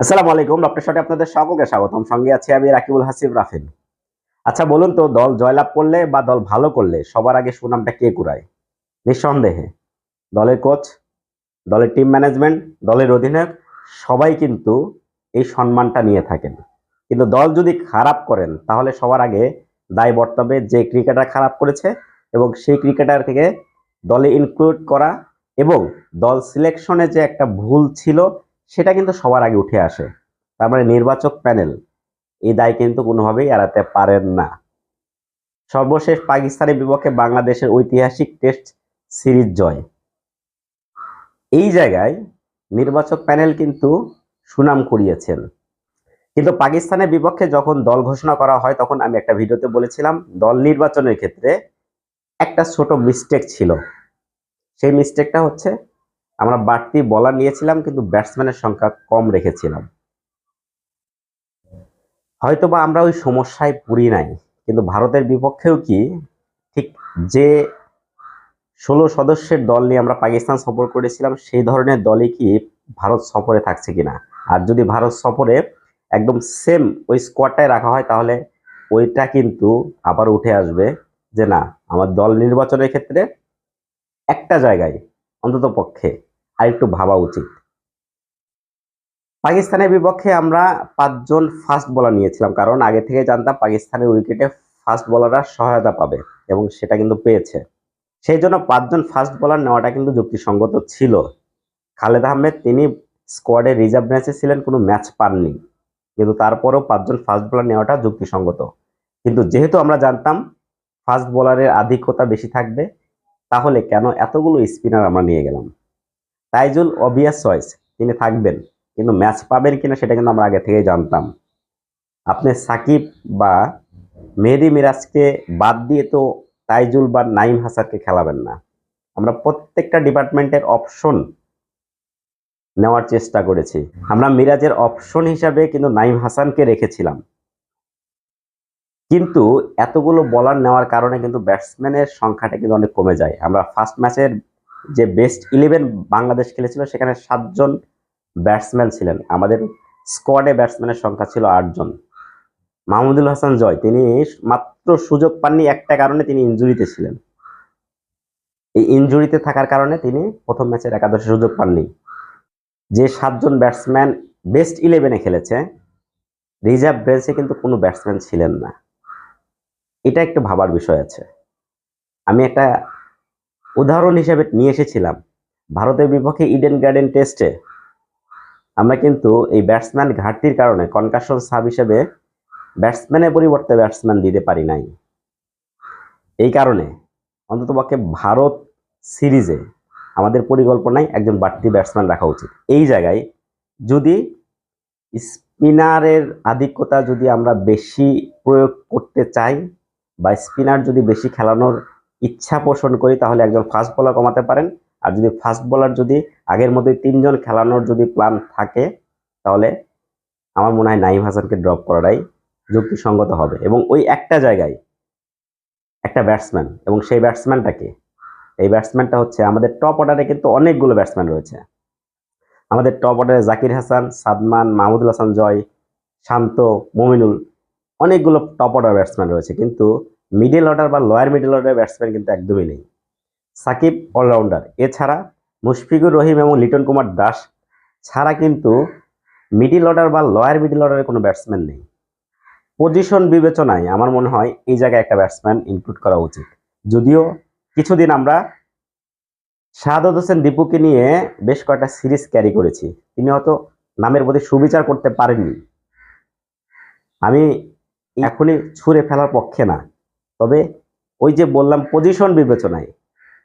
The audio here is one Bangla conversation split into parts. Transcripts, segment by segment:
আসসালামু আলাইকুম, ডক্টর শটে আপনাদের সকলকে স্বাগতম। সঙ্গে আছি আমি রাকিবুল হাসিব রাফিন। আচ্ছা বলুন তো, দল জয়লাভ করলে বা দল ভালো করলে সবার আগে সুনামটা কে কুড়ায়? নিঃসন্দেহে, দলের কোচ দলের টিম ম্যানেজমেন্ট দলের অধিনায়ক, সবাই কিন্তু এই সম্মানটা নিয়ে থাকেন। কিন্তু দল যদি খারাপ করেন, তাহলে সবার আগে দায় বর্তাবে যে ক্রিকেটার খারাপ করেছে এবং সেই ক্রিকেটার থেকে দলে ইনক্লুড করা এবং দল সিলেকশনে যে একটা ভুল ছিল সেটা কিন্তু সবার আগে উঠে আসে। তার মানে নির্বাচক প্যানেল এই দায় কিন্তু কোনোভাবেই এড়াতে পারেন না। সর্বশেষ পাকিস্তানের বিপক্ষে বাংলাদেশের ঐতিহাসিক টেস্ট সিরিজ জয়। এই জায়গায় নির্বাচক প্যানেল কিন্তু সুনাম কুড়িয়েছেন। কিন্তু পাকিস্তানের বিপক্ষে যখন দল ঘোষণা করা হয়, তখন আমি একটা ভিডিওতে বলেছিলাম, দল নির্বাচনের ক্ষেত্রে একটা ছোট মিস্টেক ছিল। সেই মিস্টেকটা হচ্ছে আমরা বাড়তি বলার নিয়েছিলাম, কিন্তু ব্যাটসম্যানের সংখ্যা কম রেখেছিলাম। হয়তোবা আমরা ওই সমস্যায় পুরি নাই, কিন্তু ভারতের বিপক্ষেও কি ঠিক যে ষোলো সদস্যের দল নিয়ে আমরা পাকিস্তান সফর করেছিলাম, সেই ধরনের দলই কি ভারত সফরে থাকছে কিনা? আর যদি ভারত সফরে একদম সেম ওই স্কোয়াডটাই রাখা হয়, তাহলে ওইটা কিন্তু আবার উঠে আসবে যে না, আমার দল নির্বাচনের ক্ষেত্রে একটা জায়গায় অন্তত পক্ষে আর একটু ভাবা উচিত। পাকিস্তানের বিপক্ষে আমরা পাঁচজন ফাস্ট বলার নিয়েছিলাম, কারণ আগে থেকে জানতাম পাকিস্তানের উইকেটে ফাস্ট বলাররা সহায়তা পাবে এবং সেটা কিন্তু পেয়েছে। সেই জন্য পাঁচজন ফাস্ট বলার নেওয়াটা কিন্তু যুক্তিসঙ্গত ছিল। খালেদ আহমেদ, তিনি স্কোয়াডে রিজার্ভ ম্যাচে ছিলেন, কোনো ম্যাচ পাননি। কিন্তু তারপরেও পাঁচজন ফাস্ট বলার নেওয়াটা যুক্তিসঙ্গত। কিন্তু যেহেতু আমরা জানতাম ফাস্ট বলারের আধিক্যতা বেশি থাকবে, তাহলে কেন এতগুলো স্পিনার আমরা নিয়ে গেলাম? তাইজুল অবিয়াস চয়েস তিনি থাকবেন। কিন্তু ম্যাচ পাবেন কিনা সেটা কিন্তু আমরা আগে থেকেই জানতাম। আপনি সাকিব বা মেহেদি মিরাজকে বাদ দিয়ে তো তাইজুল বা নাইম হাসানকে খেলাবেন না। আমরা প্রত্যেকটা ডিপার্টমেন্টের অপশন নেওয়ার চেষ্টা করেছি। আমরা মিরাজের অপশন হিসাবে কিন্তু নাইম হাসানকে রেখেছিলাম। কিন্তু এতগুলো বলার নেওয়ার কারণে কিন্তু ব্যাটসম্যানের সংখ্যাটা কিন্তু অনেক কমে যায়। আমরা ফার্স্ট ম্যাচের যে বেস্ট ইলেভেন বাংলাদেশ খেলেছিল, সেখানে সাতজন ব্যাটসম্যান ছিলেন। আমাদের স্কোয়াডে ব্যাটসম্যানের সংখ্যা ছিল আটজন। মাহমুদুল হাসান জয়, তিনি মাত্র সুযোগ পাননি একটা কারণে তিনি ইনজুরিতে ছিলেন। এই ইনজুরিতে থাকার কারণে তিনি প্রথম ম্যাচের একাদশে সুযোগ পাননি। যে সাতজন ব্যাটসম্যান বেস্ট ইলেভেনে খেলেছে রিজার্ভ বেঞ্চে কিন্তু কোনো ব্যাটসম্যান ছিলেন না। এটা একটু ভাবার বিষয় আছে। আমি একটা উদাহরণ হিসেবে নিয়ে এসেছিলাম। ভারতের বিপক্ষে ইডেন গার্ডেন টেস্টে আমরা কিন্তু এই ব্যাটসম্যান ঘাটতির কারণে কনকাশন সাব হিসেবে ব্যাটসম্যানের পরিবর্তে ব্যাটসম্যান দিতে পারি নাই। এই কারণে অন্ততপক্ষে ভারত সিরিজে আমাদের পরিকল্পনায় একজন বাড়তি ব্যাটসম্যান রাখা উচিত। এই জায়গায় যদি স্পিনারের আধিক্যতা যদি আমরা বেশি প্রয়োগ করতে চাই বা স্পিনার যদি বেশি খেলানোর ইচ্ছা পোষণ করি, তাহলে একজন ফাস্ট বলার কমাতে পারেন। আর যদি ফাস্ট বলার যদি আগের মতোই তিনজন খেলানোর যদি প্ল্যান থাকে, তাহলে আমার মনে হয় নাইম হাসানকে ড্রপ করাটাই যুক্তিসঙ্গত হবে। এবং ওই একটা জায়গায় একটা ব্যাটসম্যান এবং সেই ব্যাটসম্যানটাকে এই ব্যাটসম্যানটা হচ্ছে আমাদের টপ অর্ডারে কিন্তু অনেকগুলো ব্যাটসম্যান রয়েছে। আমাদের টপ অর্ডারে জাকির হাসান, সাদমান, মাহমুদুল হাসান জয়, শান্ত, মমিনুল, অনেকগুলো টপ অর্ডার ব্যাটসম্যান রয়েছে। কিন্তু মিডল অর্ডার বা লয়ার মিডল অর্ডার ব্যাটসম্যান কিন্তু একদমই নেই। সাকিব অলরাউন্ডার এছাড়া মুশফিকুর রহিম এবং লিটন কুমার দাস ছাড়া কিন্তু মিডিল অর্ডার বা লয়ার মিডল অর্ডারে কোনো ব্যাটসম্যান নেই। পজিশন বিবেচনায় আমার মনে হয় এই জায়গায় একটা ব্যাটসম্যান ইনক্লুড করা উচিত। যদিও কিছুদিন আমরা শাহাদত হোসেন দীপুকে নিয়ে বেশ কয়েকটা সিরিজ ক্যারি করেছি। তিনি হয়তো নামের প্রতি সুবিচার করতে পারেননি। আমি এখনই ছুঁড়ে ফেলার পক্ষে না। তবে ওই যে বললাম পজিশন বিবেচনায়,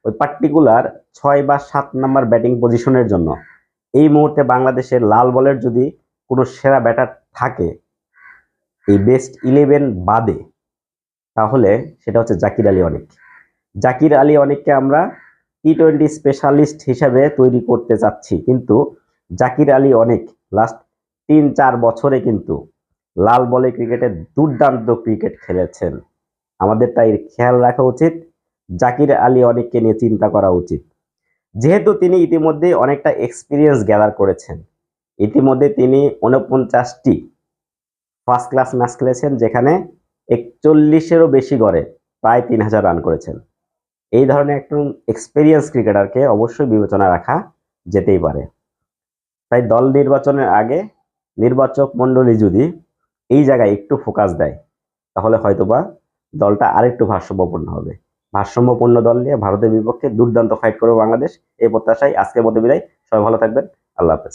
ওই পার্টিকুলার ছয় বা সাত নাম্বার ব্যাটিং পজিশনের জন্য, এই মুহূর্তে বাংলাদেশের লাল বলের যদি কোনো সেরা ব্যাটার থাকে, এই বেস্ট ইলেভেন বাদে, তাহলে সেটা হচ্ছে জাকির আলী অনেক। জাকির আলী অনেককে আমরা টি টোয়েন্টি স্পেশালিস্ট হিসাবে তৈরি করতে চাচ্ছি, কিন্তু জাকির আলী অনেক লাস্ট তিন চার বছরে কিন্তু লাল বলে ক্রিকেটে দুর্দান্ত ক্রিকেট খেলেছেন। আমাদের তাই খেয়াল রাখা উচিত, জাকির আলী অনেককে নিয়ে চিন্তা করা উচিত। যেহেতু তিনি ইতিমধ্যে অনেকটা এক্সপিরিয়েন্স গ্যাদার করেছেন। ইতিমধ্যে তিনি উনপঞ্চাশটি ফার্স্ট ক্লাস ম্যাচ খেলেছেন, যেখানে একচল্লিশেরও বেশি গড়ে প্রায় তিন হাজার রান করেছেন। এই ধরনের একজন এক্সপিরিয়েন্স ক্রিকেটারকে অবশ্যই বিবেচনা রাখা যেতেই পারে। তাই দল নির্বাচনের আগে নির্বাচক মণ্ডলী যদি এই জায়গায় একটু ফোকাস দেয়, তাহলে হয়তোবা দলটা আরেকটু ভারসাম্যপূর্ণ হবে। ভারসাম্যপূর্ণ দল নিয়ে ভারতের বিপক্ষে দুর্দান্ত ফাইট করবে বাংলাদেশ। এই প্রত্যাশায় আজকের মতো বিদায়। সবাই ভালো থাকবেন। আল্লাহ হাফেজ।